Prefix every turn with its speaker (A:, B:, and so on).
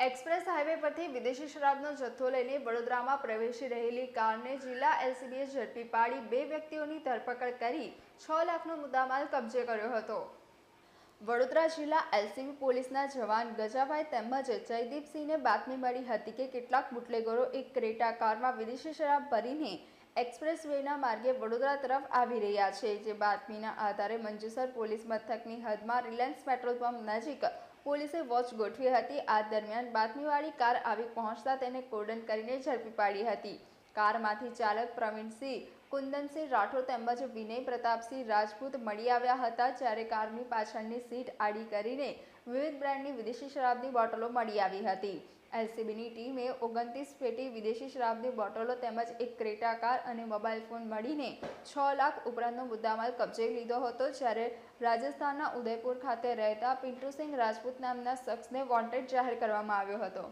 A: Express highway પરથી વિદેશી શરાબનો જથ્થો લઈને વડોદરામાં પ્રવેશી રહેલી કારને જિલ્લા એલસીબીએ ઝડપી પાડી બે વ્યક્તિઓની ધરપકડ કરી છ લાખનો મુદ્દામાલ કબજે કર્યો હતો. વડોદરા જિલ્લા એલસીબી પોલીસના જવાન ગજાભાઈ તેમજ જયદીપસિંહને બાતમી મળી હતી કે કેટલાક બુટલેગરો એક ક્રેટા કારમાં વિદેશી શરાબ ભરીને એક્સપ્રેસ વેના માર્ગે વડોદરા તરફ આવી રહ્યા છે. જે બાતમીના આધારે મંજુસર પોલીસ મથકની હદમાં રિલાયન્સ પેટ્રોલ પંપ નજીક પોલીસે વોચ ગોઠવી હતી. આ દરમિયાન બાતમીવાળી કાર આવી પહોંચતા તેને કોર્ડન કરીને ઝડપી પાડી હતી. કારમાંથી ચાલક પ્રવીણસિંહ, કુંદનસિંહ રાઠોડ તેમજ વિનય પ્રતાપસિંહ રાજપૂત મળી આવ્યા હતા, જ્યારે કારની પાછળની સીટ આડી કરીને વિવિધ બ્રાન્ડની વિદેશી શરાબની બોટલો મળી આવી હતી. એલસીબીની ટીમે ઓગણત્રીસ પેટી વિદેશી શરાબની બોટલો તેમજ એક ક્રેટા કાર અને મોબાઈલ ફોન મળીને છ લાખ ઉપરાંતનો મુદ્દામાલ કબજે લીધો હતો, જ્યારે રાજસ્થાનના ઉદયપુર ખાતે રહેતા પિન્ટુસિંહ રાજપૂત નામના શખ્સને વોન્ટેડ જાહેર કરવામાં આવ્યો હતો.